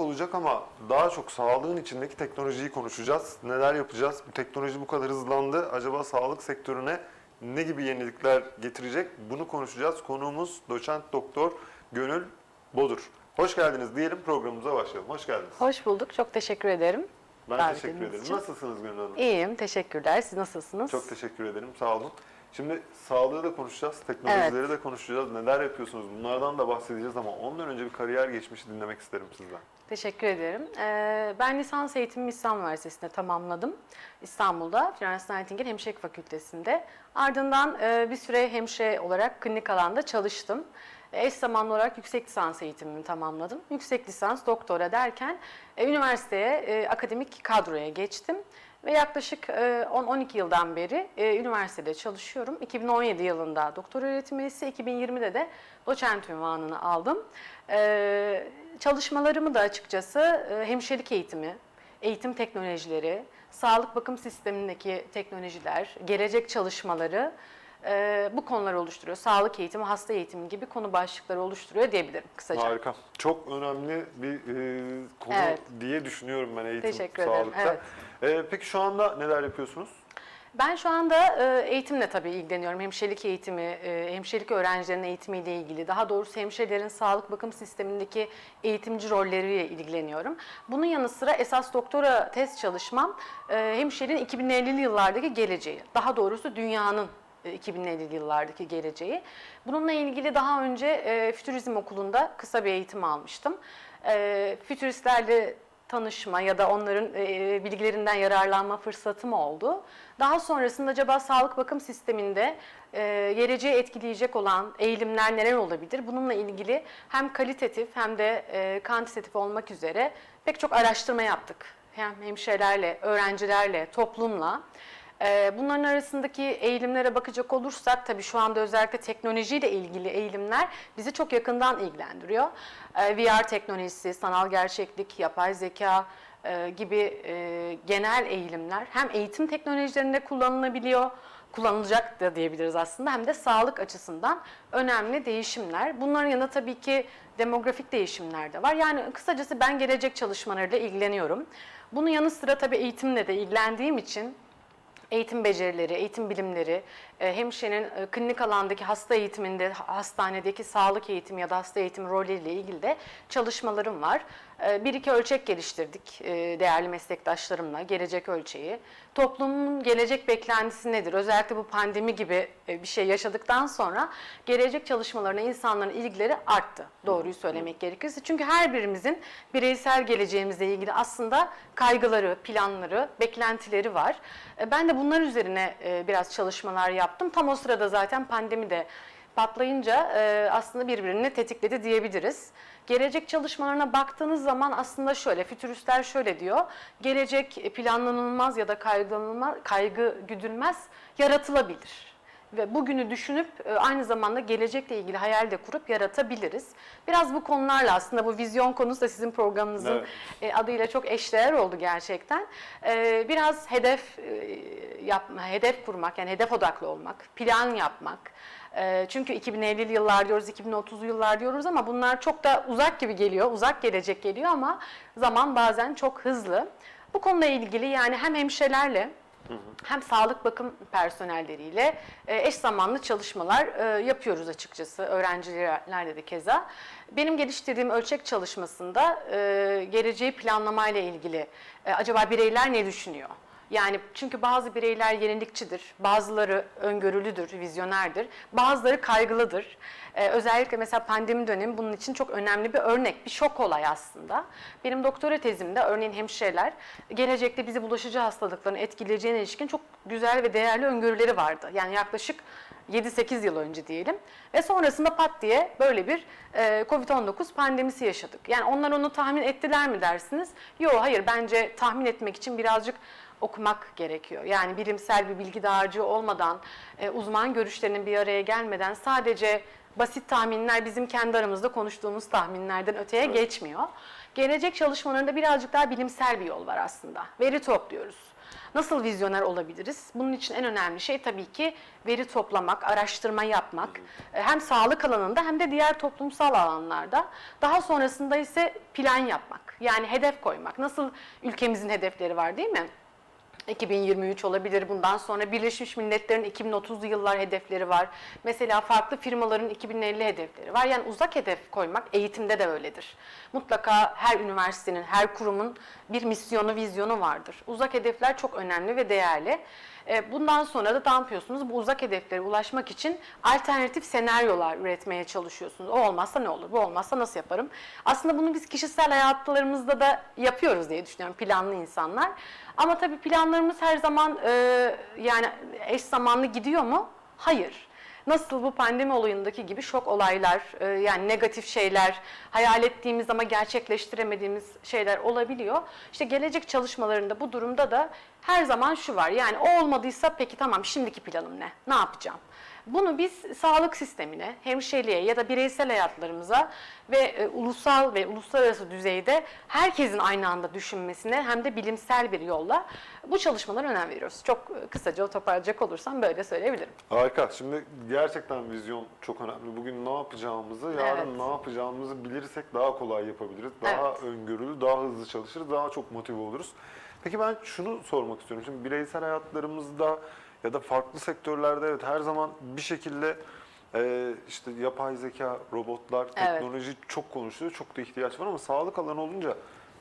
olacak ama daha çok sağlığın içindeki teknolojiyi konuşacağız. Neler yapacağız? Bu teknoloji bu kadar hızlandı. Acaba sağlık sektörüne ne gibi yenilikler getirecek? Bunu konuşacağız. Konuğumuz doçent doktor Gönül Bodur. Hoş geldiniz diyelim programımıza başlayalım. Hoş geldiniz. Hoş bulduk. Çok teşekkür ederim. Ben teşekkür ederim. için. Nasılsınız Gönül Hanım? İyiyim. Teşekkürler. Siz nasılsınız? Çok teşekkür ederim. Sağ olun. Şimdi sağlığı da konuşacağız, teknolojileri de konuşacağız. Neler yapıyorsunuz? Bunlardan da bahsedeceğiz ama ondan önce bir kariyer geçmişi dinlemek isterim sizden. Teşekkür ederim. Ee, ben lisans eğitimimi İstanbul Üniversitesi'nde tamamladım. İstanbul'da Florence Nightingale Hemşirelik Fakültesi'nde. Ardından e, bir süre hemşire olarak klinik alanda çalıştım. E, Eş zamanlı olarak yüksek lisans eğitimimi tamamladım. Yüksek lisans, doktora derken e, üniversiteye, akademik kadroya geçtim. Ve yaklaşık e, 10-12 yıldan beri üniversitede çalışıyorum. 2017 yılında doktor öğretim üyesi, 2020'de de doçent ünvanını aldım. Çalışmalarımı da açıkçası e, hemşirelik eğitimi, eğitim teknolojileri, sağlık bakım sistemindeki teknolojiler, gelecek çalışmaları e, bu konular oluşturuyor. Sağlık eğitimi, hasta eğitimi gibi konu başlıkları oluşturuyor diyebilirim kısaca. Harika. Çok önemli bir e, konu Evet. diye düşünüyorum ben eğitim Teşekkür ederim, sağlıkta. E, peki şu anda neler yapıyorsunuz? Ben şu anda e, eğitimle tabii ilgileniyorum. Hemşirelik eğitimi, e, hemşirelik öğrencilerinin eğitimiyle ilgili. Daha doğrusu hemşirelerin sağlık bakım sistemindeki eğitimci rolleriyle ilgileniyorum. Bunun yanı sıra esas doktora tez çalışmam e, hemşireliğin 2050'li yıllardaki geleceği. Daha doğrusu dünyanın e, 2050'li yıllardaki geleceği. Bununla ilgili daha önce e, Fütürizm Okulu'nda kısa bir eğitim almıştım. E, fütüristlerle tanışma ya da onların e, bilgilerinden yararlanma fırsatım oldu. Daha sonrasında acaba sağlık bakım sisteminde e, geleceği etkileyecek olan eğilimler neler olabilir? Bununla ilgili hem kalitatif hem de e, kantitatif olmak üzere pek çok araştırma yaptık. Hem hemşirelerle, öğrencilerle, toplumla. Ee, Bunların arasındaki eğilimlere bakacak olursak tabii şu anda özellikle teknolojiyle ilgili eğilimler bizi çok yakından ilgilendiriyor. Ee, VR teknolojisi, sanal gerçeklik, yapay zeka e, gibi e, genel eğilimler hem eğitim teknolojilerinde kullanılabiliyor, kullanılacak da diyebiliriz aslında hem de sağlık açısından önemli değişimler. Bunların yanında tabii ki demografik değişimler de var. Yani kısacası ben gelecek çalışmalarıyla ilgileniyorum. Bunun yanı sıra tabii eğitimle de ilgilendiğim için eğitim becerileri, eğitim bilimleri, hemşirenin e, klinik alandaki hasta eğitiminde, hastanedeki sağlık eğitimi ya da hasta eğitimi rolüyle ilgili de çalışmalarım var. E, Bir iki ölçek geliştirdik e, değerli meslektaşlarımla, gelecek ölçeği. Toplumun gelecek beklentisi nedir? Özellikle bu pandemi gibi e, bir şey yaşadıktan sonra gelecek çalışmalarına insanların ilgileri arttı. Doğruyu söylemek gerekirse. Çünkü her birimizin bireysel geleceğimizle ilgili aslında kaygıları, planları, beklentileri var. E, Ben de bunlar üzerine e, biraz çalışmalar yaptım. Tam o sırada zaten pandemi de patlayınca e, aslında birbirini tetikledi diyebiliriz. Gelecek çalışmalarına baktığınız zaman aslında şöyle, fütüristler şöyle diyor. Gelecek planlanılmaz ya da kaygılanılmaz, kaygı güdülmez, yaratılabilir. Ve bugünü düşünüp e, aynı zamanda gelecekle ilgili hayal de kurup yaratabiliriz. Biraz bu konularla aslında bu vizyon konusu da sizin programınızın Evet. e, adıyla çok eşdeğer oldu gerçekten. E, Biraz hedef yapma, hedef kurmak yani hedef odaklı olmak, plan yapmak. Çünkü 2050'li yıllar diyoruz, 2030'lu yıllar diyoruz ama bunlar çok da uzak gibi geliyor, uzak gelecek geliyor ama zaman bazen çok hızlı. Bu konuyla ilgili yani hem hemşirelerle hem sağlık bakım personelleriyle e, eş zamanlı çalışmalar e, yapıyoruz açıkçası. Öğrencilerle de keza. Benim geliştirdiğim ölçek çalışmasında e, geleceği planlamayla ilgili acaba bireyler ne düşünüyor? Yani çünkü bazı bireyler yenilikçidir, bazıları öngörülüdür, vizyonerdir, bazıları kaygılıdır. Ee, özellikle mesela pandemi dönemi bunun için çok önemli bir örnek, bir şok olay aslında. Benim doktora tezimde örneğin hemşireler gelecekte bizi bulaşıcı hastalıkların etkileyeceğine ilişkin çok güzel ve değerli öngörüleri vardı. Yani yaklaşık 7-8 yıl önce diyelim. Ve sonrasında pat diye böyle bir e, Covid-19 pandemisi yaşadık. Yani onlar onu tahmin ettiler mi dersiniz? Yok hayır bence tahmin etmek için birazcık okumak gerekiyor. Yani bilimsel bir bilgi dağarcığı olmadan, e, uzman görüşlerinin bir araya gelmeden sadece basit tahminler bizim kendi aramızda konuştuğumuz tahminlerden öteye geçmiyor. Gelecek çalışmalarında birazcık daha bilimsel bir yol var aslında. Veri topluyoruz. Nasıl vizyoner olabiliriz? Bunun için en önemli şey tabii ki veri toplamak, araştırma yapmak. E, Hem sağlık alanında hem de diğer toplumsal alanlarda. Daha sonrasında ise plan yapmak. Yani hedef koymak. Nasıl ülkemizin hedefleri var değil mi? 2023 olabilir. Bundan sonra Birleşmiş Milletler'in 2030'lu yıllar hedefleri var. Mesela farklı firmaların 2050 hedefleri var. Yani uzak hedef koymak eğitimde de öyledir. Mutlaka her üniversitenin, her kurumun bir misyonu, vizyonu vardır. Uzak hedefler çok önemli ve değerli. E, Bundan sonra da ne yapıyorsunuz? Bu uzak hedeflere ulaşmak için alternatif senaryolar üretmeye çalışıyorsunuz. O olmazsa ne olur? Bu olmazsa nasıl yaparım? Aslında bunu biz kişisel hayatlarımızda da yapıyoruz diye düşünüyorum planlı insanlar. Ama tabii planlarımız her zaman e, yani eş zamanlı gidiyor mu? Hayır. Nasıl bu pandemi olayındaki gibi şok olaylar, e, yani negatif şeyler, hayal ettiğimiz ama gerçekleştiremediğimiz şeyler olabiliyor. İşte gelecek çalışmalarında bu durumda da her zaman şu var. Yani o olmadıysa peki tamam şimdiki planım ne? Ne yapacağım? Bunu biz sağlık sistemine, hemşireliğe ya da bireysel hayatlarımıza ve e, ulusal ve uluslararası düzeyde herkesin aynı anda düşünmesine hem de bilimsel bir yolla bu çalışmalara önem veriyoruz. Çok e, kısaca toparlayacak olursam böyle söyleyebilirim. Harika. Şimdi gerçekten vizyon çok önemli. Bugün ne yapacağımızı, yarın Evet. ne yapacağımızı bilirsek daha kolay yapabiliriz. Daha Evet. öngörülü, daha hızlı çalışırız, daha çok motive oluruz. Peki ben şunu sormak istiyorum. Şimdi bireysel hayatlarımızda ya da farklı sektörlerde evet her zaman bir şekilde e, işte yapay zeka, robotlar, teknoloji çok konuşuluyor. Çok da ihtiyaç var ama sağlık alanı olunca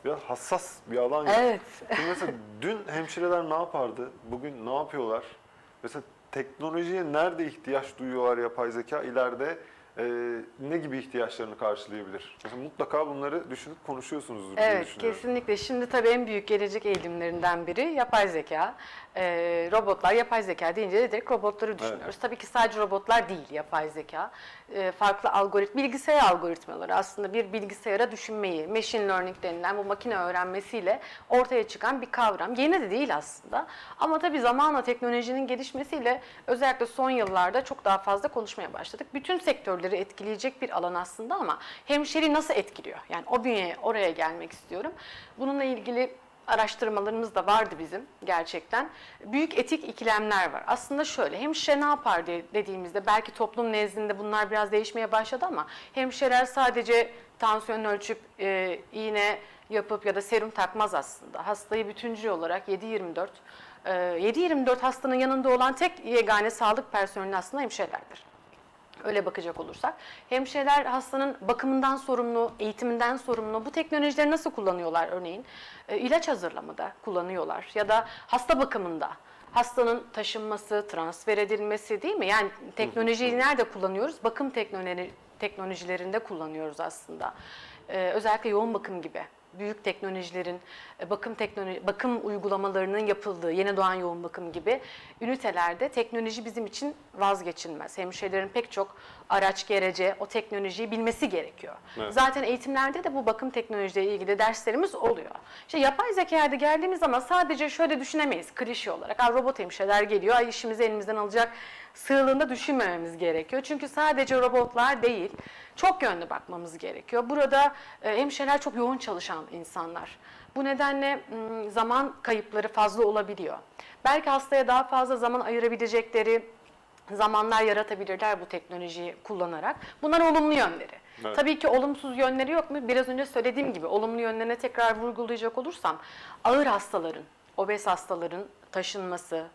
biraz hassas bir alan. ya. Evet. Şimdi mesela dün hemşireler ne yapardı? Bugün ne yapıyorlar? Mesela teknolojiye nerede ihtiyaç duyuyorlar yapay zeka? İleride e, ne gibi ihtiyaçlarını karşılayabilir? Mesela mutlaka bunları düşünüp konuşuyorsunuzdur diye Evet, düşünüyorum. kesinlikle. Şimdi tabii en büyük gelecek eğilimlerinden biri yapay zeka. Ee, robotlar, yapay zeka deyince de direkt robotları düşünüyoruz. Tabii ki sadece robotlar değil yapay zeka. Ee, farklı algoritma, bilgisayar algoritmaları aslında bir bilgisayara düşünmeyi, machine learning denilen bu makine öğrenmesiyle ortaya çıkan bir kavram. Yeni de değil aslında. Ama tabii zamanla teknolojinin gelişmesiyle özellikle son yıllarda çok daha fazla konuşmaya başladık. Bütün sektörleri etkileyecek bir alan aslında ama hemşeri nasıl etkiliyor? Yani o bünyeye oraya gelmek istiyorum. Bununla ilgili araştırmalarımız da vardı bizim gerçekten. Büyük etik ikilemler var. Aslında şöyle hemşire ne yapar dediğimizde belki toplum nezdinde bunlar biraz değişmeye başladı ama hemşireler sadece tansiyon ölçüp e, iğne yapıp ya da serum takmaz aslında. Hastayı bütüncül olarak 7-24 e, 7-24 hastanın yanında olan tek yegane sağlık personeli aslında hemşirelerdir. Öyle bakacak olursak. Hemşireler hastanın bakımından sorumlu, eğitiminden sorumlu. Bu teknolojileri nasıl kullanıyorlar örneğin? E, ilaç hazırlamada kullanıyorlar ya da hasta bakımında. Hastanın taşınması, transfer edilmesi değil mi? Yani teknolojiyi nerede kullanıyoruz? Bakım teknoloji, teknolojilerinde kullanıyoruz aslında. E, özellikle yoğun bakım gibi büyük teknolojilerin e, bakım teknoloji bakım uygulamalarının yapıldığı yeni doğan yoğun bakım gibi ünitelerde teknoloji bizim için vazgeçilmez. Hemşirelerin pek çok araç gerece o teknolojiyi bilmesi gerekiyor. Evet. Zaten eğitimlerde de bu bakım teknolojileriyle ilgili derslerimiz oluyor. İşte yapay zekaya da geldiğimiz zaman sadece şöyle düşünemeyiz klişe olarak. Aa, robot hemşireler geliyor, ay işimizi elimizden alacak sığlığında düşünmememiz gerekiyor. Çünkü sadece robotlar değil, çok yönlü bakmamız gerekiyor. Burada e, hemşireler çok yoğun çalışan insanlar. Bu nedenle zaman kayıpları fazla olabiliyor. Belki hastaya daha fazla zaman ayırabilecekleri zamanlar yaratabilirler bu teknolojiyi kullanarak. Bunlar olumlu yönleri. Evet. Tabii ki olumsuz yönleri yok mu? Biraz önce söylediğim gibi olumlu yönlerine tekrar vurgulayacak olursam ağır hastaların, obez hastaların taşınması,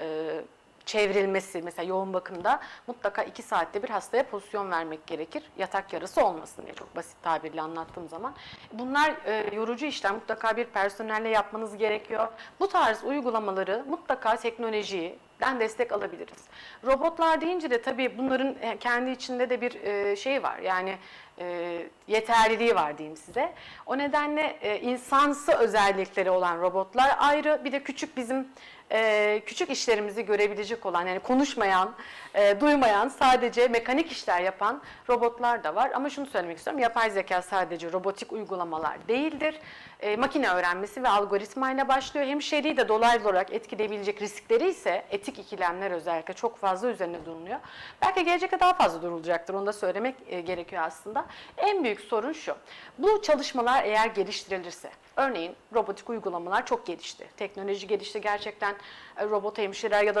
e, çevrilmesi mesela yoğun bakımda mutlaka iki saatte bir hastaya pozisyon vermek gerekir. Yatak yarası olmasın diye çok basit tabirle anlattığım zaman. Bunlar e, yorucu işler mutlaka bir personelle yapmanız gerekiyor. Bu tarz uygulamaları mutlaka teknolojiden destek alabiliriz. Robotlar deyince de tabii bunların e, kendi içinde de bir şey var. Yani e, yeterliliği var diyeyim size. O nedenle e, insansı özellikleri olan robotlar ayrı bir de küçük bizim e, küçük işlerimizi görebilecek olan yani konuşmayan, e, duymayan, sadece mekanik işler yapan robotlar da var. Ama şunu söylemek istiyorum, yapay zeka sadece robotik uygulamalar değildir. E, makine öğrenmesi ve algoritmayla başlıyor. Hemşireyi de dolaylı olarak etkileyebilecek riskleri ise etik ikilemler özellikle çok fazla üzerine duruluyor. Belki gelecekte daha fazla durulacaktır, onu da söylemek e, gerekiyor aslında. En büyük sorun şu, bu çalışmalar eğer geliştirilirse, örneğin robotik uygulamalar çok gelişti. Teknoloji gelişti gerçekten e, robot hemşireler ya da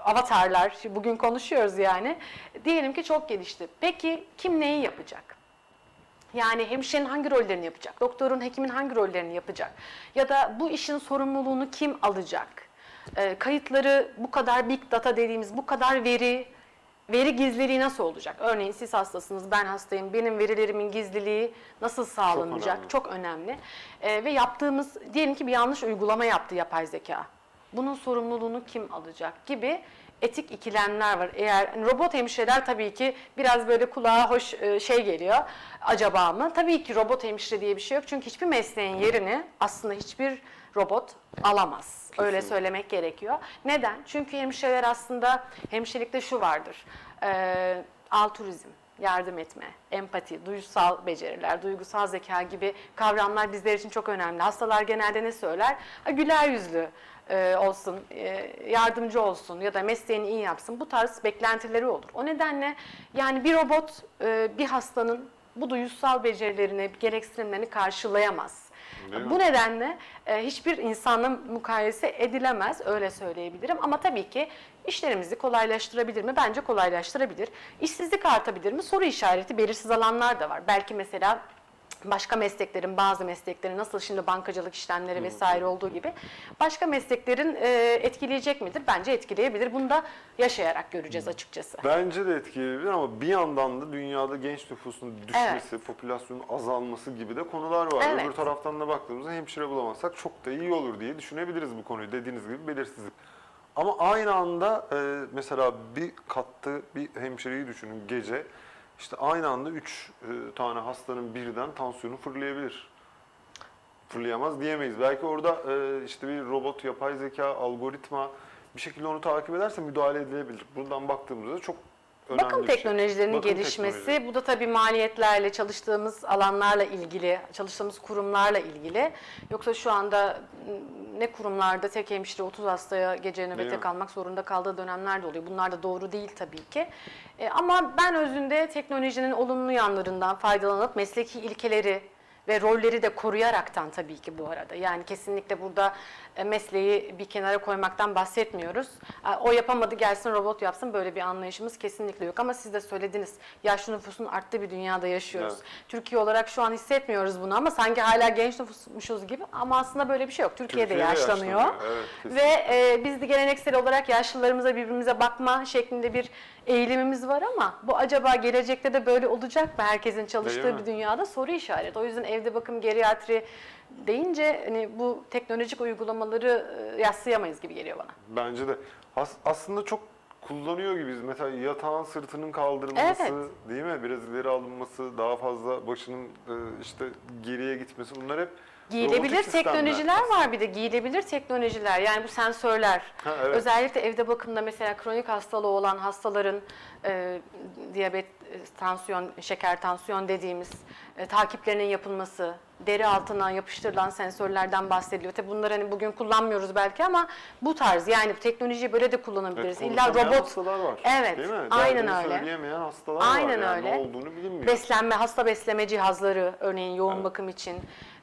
avatarlar, bugün konuşuyoruz yani. Diyelim ki çok gelişti. Peki kim neyi yapacak? Yani hemşirenin hangi rollerini yapacak? Doktorun, hekimin hangi rollerini yapacak? Ya da bu işin sorumluluğunu kim alacak? Ee, kayıtları bu kadar big data dediğimiz bu kadar veri, veri gizliliği nasıl olacak? Örneğin siz hastasınız, ben hastayım. Benim verilerimin gizliliği nasıl sağlanacak? önemli. Çok önemli. Ee, ve yaptığımız, diyelim ki bir yanlış uygulama yaptı yapay zeka. Bunun sorumluluğunu kim alacak gibi etik ikilemler var. Eğer hani robot hemşireler tabii ki biraz böyle kulağa hoş e, şey geliyor. Acaba mı? Tabii ki robot hemşire diye bir şey yok. Çünkü hiçbir mesleğin yerini aslında hiçbir robot alamaz. Öyle Kesinlikle. söylemek gerekiyor. Neden? Çünkü hemşireler aslında hemşirelikte şu vardır. E, altruizm, yardım etme, empati, duygusal beceriler, duygusal zeka gibi kavramlar bizler için çok önemli. Hastalar genelde ne söyler? Güler yüzlü e, olsun, e, yardımcı olsun ya da mesleğini iyi yapsın. Bu tarz beklentileri olur. O nedenle yani bir robot e, bir hastanın bu duygusal becerilerini, gereksinimlerini karşılayamaz. Değil mi? Bu nedenle e, hiçbir insanla mukayese edilemez, öyle söyleyebilirim. Ama tabii ki işlerimizi kolaylaştırabilir mi? Bence kolaylaştırabilir. İşsizlik artabilir mi? Soru işareti, belirsiz alanlar da var. Belki mesela başka mesleklerin, bazı mesleklerin nasıl şimdi bankacılık işlemleri vesaire olduğu gibi başka mesleklerin e, etkileyecek midir? Bence etkileyebilir. Bunu da yaşayarak göreceğiz açıkçası. Bence de etkileyebilir ama bir yandan da dünyada genç nüfusun düşmesi, popülasyonun azalması gibi de konular var. Evet. Öbür taraftan da baktığımızda hemşire bulamazsak çok da iyi olur diye düşünebiliriz bu konuyu. Dediğiniz gibi belirsizlik. Ama aynı anda e, mesela bir kattı bir hemşireyi düşünün gece. İşte aynı anda 3 tane hastanın birden tansiyonu fırlayabilir. Fırlayamaz diyemeyiz. Belki orada e, işte bir robot, yapay zeka, algoritma bir şekilde onu takip ederse müdahale edilebilir. Buradan baktığımızda çok önemli Bakım bir şey. teknolojilerinin Bakım gelişmesi, teknolojileri. bu da tabii maliyetlerle, çalıştığımız alanlarla ilgili, çalıştığımız kurumlarla ilgili. Yoksa şu anda ne kurumlarda tek hemşire 30 hastaya gece nöbete kalmak zorunda kaldığı dönemler de oluyor. Bunlar da doğru değil tabii ki. E, ama ben özünde teknolojinin olumlu yanlarından faydalanıp mesleki ilkeleri ve rolleri de koruyaraktan tabii ki bu arada. Yani kesinlikle burada mesleği bir kenara koymaktan bahsetmiyoruz. E, O yapamadı gelsin robot yapsın böyle bir anlayışımız kesinlikle yok. Ama siz de söylediniz yaşlı nüfusun arttığı bir dünyada yaşıyoruz. Evet. Türkiye olarak şu an hissetmiyoruz bunu ama sanki hala genç nüfusmuşuz gibi ama aslında böyle bir şey yok. Türkiye de Türkiye yaşlanıyor. yaşlanıyor, evet, kesinlikle. Ve e, biz de geleneksel olarak yaşlılarımıza birbirimize bakma şeklinde bir eğilimimiz var ama bu acaba gelecekte de böyle olacak mı herkesin çalıştığı bir dünyada soru işareti. O yüzden evde bakım geriatri deyince hani bu teknolojik uygulamaları e, yaslayamayız gibi geliyor bana. Bence de. As- aslında çok kullanıyor gibiyiz. Mesela yatağın sırtının kaldırılması, Evet. değil mi? Biraz ileri alınması, daha fazla başının e, işte geriye gitmesi. Bunlar hep Giyilebilir robotik teknolojiler var bir de giyilebilir teknolojiler yani bu sensörler. Ha, evet. Özellikle evde bakımda mesela kronik hastalığı olan hastaların e, diyabet, e, tansiyon, şeker tansiyon dediğimiz e, takiplerinin yapılması, deri altına yapıştırılan sensörlerden bahsediliyor. Tabii bunları hani bugün kullanmıyoruz belki ama bu tarz yani bu teknolojiyi böyle de kullanabiliriz. Evet, İlla robot hastalar var. Evet, Değil mi? aynen Derdini öyle. söyleyemeyen hastalar Aynen var. Yani öyle. Ne olduğunu bilinmiyor. Beslenme, hasta besleme cihazları örneğin yoğun Evet. bakım için,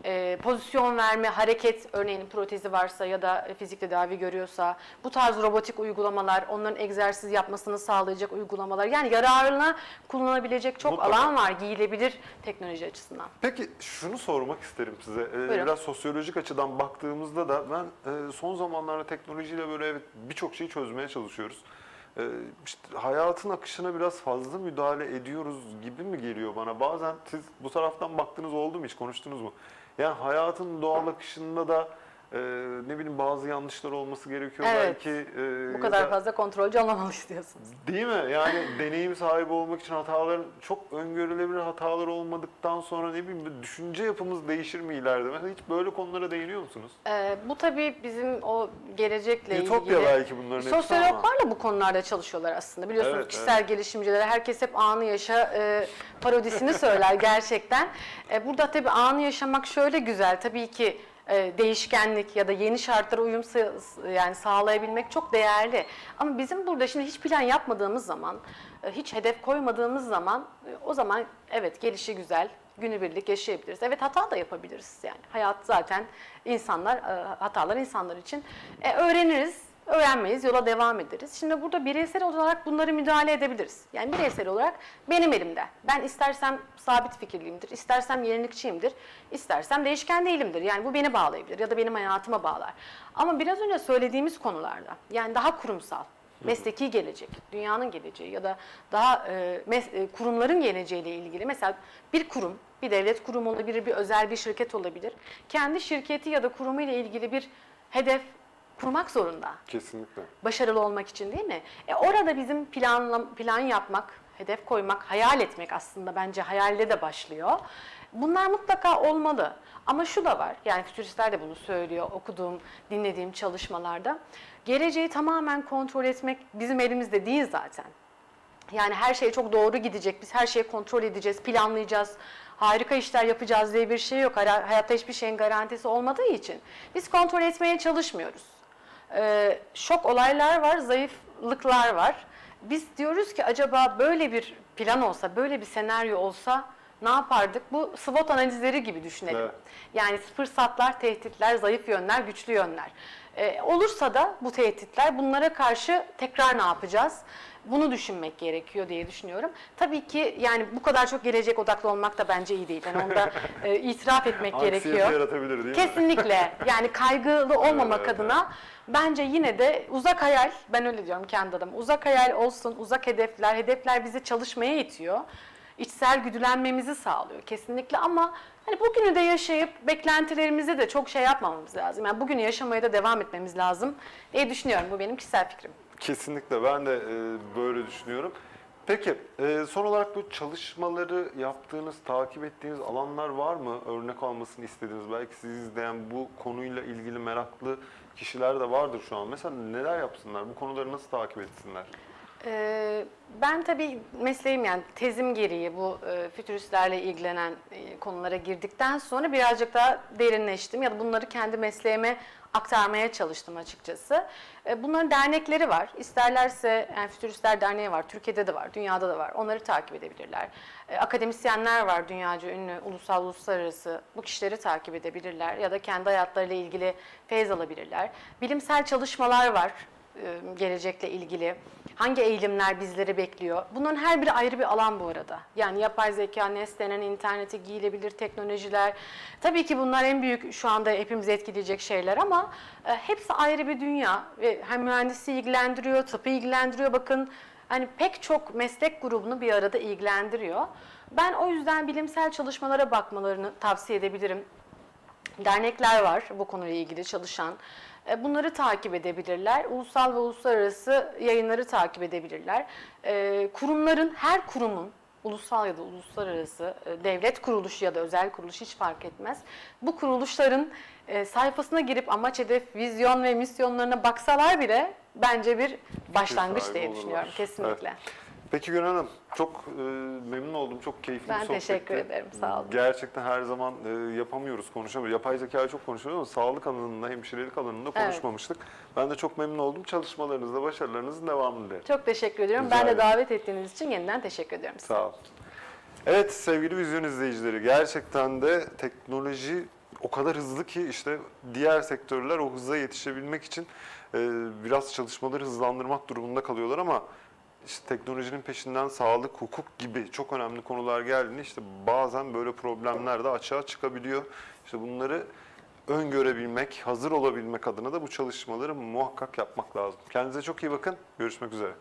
e, pozisyon verme, hareket örneğin protezi varsa ya da fizik tedavi görüyorsa, bu tarz robotik uygulamalar, onların egzersiz yapmasını sağlayacak uygulamalar. Yani yararına kullanabilecek çok Mutlaka. alan var giyilebilir teknoloji açısından. Peki şunu sormak isterim size. Ee, Buyurun. biraz sosyolojik açıdan baktığımızda da ben e, son zamanlarda teknolojiyle böyle evet birçok şeyi çözmeye çalışıyoruz. Ee, işte hayatın akışına biraz fazla müdahale ediyoruz gibi mi geliyor bana? Bazen siz bu taraftan baktınız oldu mu hiç konuştunuz mu? Yani hayatın doğal akışında da e, ne bileyim bazı yanlışlar olması gerekiyor Evet. belki. e, Bu ya kadar da- fazla kontrolcü olmamalıyız diyorsunuz. Değil mi? Yani deneyim sahibi olmak için hataların çok öngörülebilir hatalar olmadıktan sonra ne bileyim düşünce yapımız değişir mi ileride? Mesela hiç böyle konulara değiniyor musunuz? Ee, bu tabii bizim o gelecekle Ütopya ilgili... belki bunların hepsi ama. Bu konularda çalışıyorlar aslında. Biliyorsunuz Evet, kişisel gelişimciler herkes hep anı yaşa e, parodisini söyler gerçekten. E, burada tabii anı yaşamak şöyle güzel. Tabii ki değişkenlik ya da yeni şartlara uyum yani sağlayabilmek çok değerli. Ama bizim burada şimdi hiç plan yapmadığımız zaman, e, hiç hedef koymadığımız zaman e, o zaman evet gelişi güzel, günübirlik yaşayabiliriz. Evet hata da yapabiliriz yani. Hayat zaten insanlar, e, hatalar insanlar için. E, öğreniriz, öğrenmeyiz, yola devam ederiz. Şimdi burada bireysel olarak bunları müdahale edebiliriz. Yani bireysel olarak benim elimde. Ben istersem sabit fikirliyimdir, istersem yenilikçiyimdir, istersem değişken değilimdir. Yani bu beni bağlayabilir ya da benim hayatıma bağlar. Ama biraz önce söylediğimiz konularda yani daha kurumsal, mesleki gelecek, dünyanın geleceği ya da daha e, mes- e, kurumların geleceğiyle ilgili mesela bir kurum, bir devlet kurumu olabilir, bir özel bir şirket olabilir. Kendi şirketi ya da kurumu ile ilgili bir hedef kurmak zorunda Kesinlikle. başarılı olmak için değil mi? E orada bizim planla, plan yapmak, hedef koymak, hayal etmek aslında bence hayalde de başlıyor. Bunlar mutlaka olmalı. Ama şu da var, yani fütüristler de bunu söylüyor okuduğum, dinlediğim çalışmalarda. Geleceği tamamen kontrol etmek bizim elimizde değil zaten. Yani her şey çok doğru gidecek, biz her şeyi kontrol edeceğiz, planlayacağız, harika işler yapacağız diye bir şey yok. Hayatta hiçbir şeyin garantisi olmadığı için biz kontrol etmeye çalışmıyoruz. Ee, şok olaylar var, zayıflıklar var. Biz diyoruz ki acaba böyle bir plan olsa, böyle bir senaryo olsa ne yapardık? Bu SWOT analizleri gibi düşünelim. Evet. Yani fırsatlar, tehditler, zayıf yönler, güçlü yönler. Ee, olursa da bu tehditler bunlara karşı tekrar ne yapacağız? Bunu düşünmek gerekiyor diye düşünüyorum. Tabii ki yani bu kadar çok gelecek odaklı olmak da bence iyi değil. Yani onu da e, itiraf etmek gerekiyor. yaratabilir değil mi? Kesinlikle. Yani kaygılı olmamak Evet, evet, adına bence yine de uzak hayal, ben öyle diyorum kendi adıma. Uzak hayal olsun, uzak hedefler. Hedefler bizi çalışmaya itiyor. İçsel güdülenmemizi sağlıyor kesinlikle ama hani bugünü de yaşayıp beklentilerimizi de çok şey yapmamamız lazım. Yani bugünü yaşamaya da devam etmemiz lazım diye düşünüyorum. Bu benim kişisel fikrim. Kesinlikle ben de e, böyle düşünüyorum. Peki e, son olarak bu çalışmaları yaptığınız, takip ettiğiniz alanlar var mı? Örnek almasını istediğiniz, belki sizi izleyen bu konuyla ilgili meraklı kişiler de vardır şu an. Mesela neler yapsınlar? Bu konuları nasıl takip etsinler? Ee, ben tabii mesleğim yani tezim gereği bu e, fütüristlerle ilgilenen e, konulara girdikten sonra birazcık daha derinleştim ya da bunları kendi mesleğime aktarmaya çalıştım açıkçası. E, bunların dernekleri var. İsterlerse yani Fütüristler Derneği var. Türkiye'de de var, dünyada da var. Onları takip edebilirler. E, akademisyenler var dünyaca ünlü, ulusal, uluslararası. Bu kişileri takip edebilirler ya da kendi hayatlarıyla ilgili feyz alabilirler. Bilimsel çalışmalar var e, gelecekle ilgili. Hangi eğilimler bizleri bekliyor? Bunların her biri ayrı bir alan bu arada. Yani yapay zeka, nesnelen, internete giyilebilir teknolojiler. Tabii ki bunlar en büyük şu anda hepimizi etkileyecek şeyler ama e, hepsi ayrı bir dünya. Ve hem mühendisi ilgilendiriyor, tıpı ilgilendiriyor. Bakın hani pek çok meslek grubunu bir arada ilgilendiriyor. Ben o yüzden bilimsel çalışmalara bakmalarını tavsiye edebilirim. Dernekler var bu konuyla ilgili çalışan. E, Bunları takip edebilirler. Ulusal ve uluslararası yayınları takip edebilirler. E, Kurumların, her kurumun, ulusal ya da uluslararası, e, devlet kuruluşu ya da özel kuruluş hiç fark etmez. Bu kuruluşların sayfasına girip amaç, hedef, vizyon ve misyonlarına baksalar bile bence bir başlangıç diye olurlar. düşünüyorum kesinlikle. Peki Gönül Hanım, çok e, memnun oldum. Çok keyifli Ben bir sohbetti. teşekkür ederim, sağ olun. Gerçekten her zaman e, yapamıyoruz, konuşamıyoruz. Yapay zekayı çok konuşuyoruz ama sağlık alanında, hemşirelik alanında Evet. konuşmamıştık. Ben de çok memnun oldum. Çalışmalarınızda, başarılarınızın devamını dilerim. Çok teşekkür ediyorum. Rica ben de davet ettiğiniz için yeniden teşekkür ediyorum size. Sağ olun. Evet sevgili vizyon izleyicileri gerçekten de teknoloji o kadar hızlı ki işte diğer sektörler o hıza yetişebilmek için e, biraz çalışmaları hızlandırmak durumunda kalıyorlar ama işte teknolojinin peşinden sağlık, hukuk gibi çok önemli konular geldiğinde işte bazen böyle problemler de açığa çıkabiliyor. İşte bunları öngörebilmek, hazır olabilmek adına da bu çalışmaları muhakkak yapmak lazım. Kendinize çok iyi bakın. Görüşmek üzere.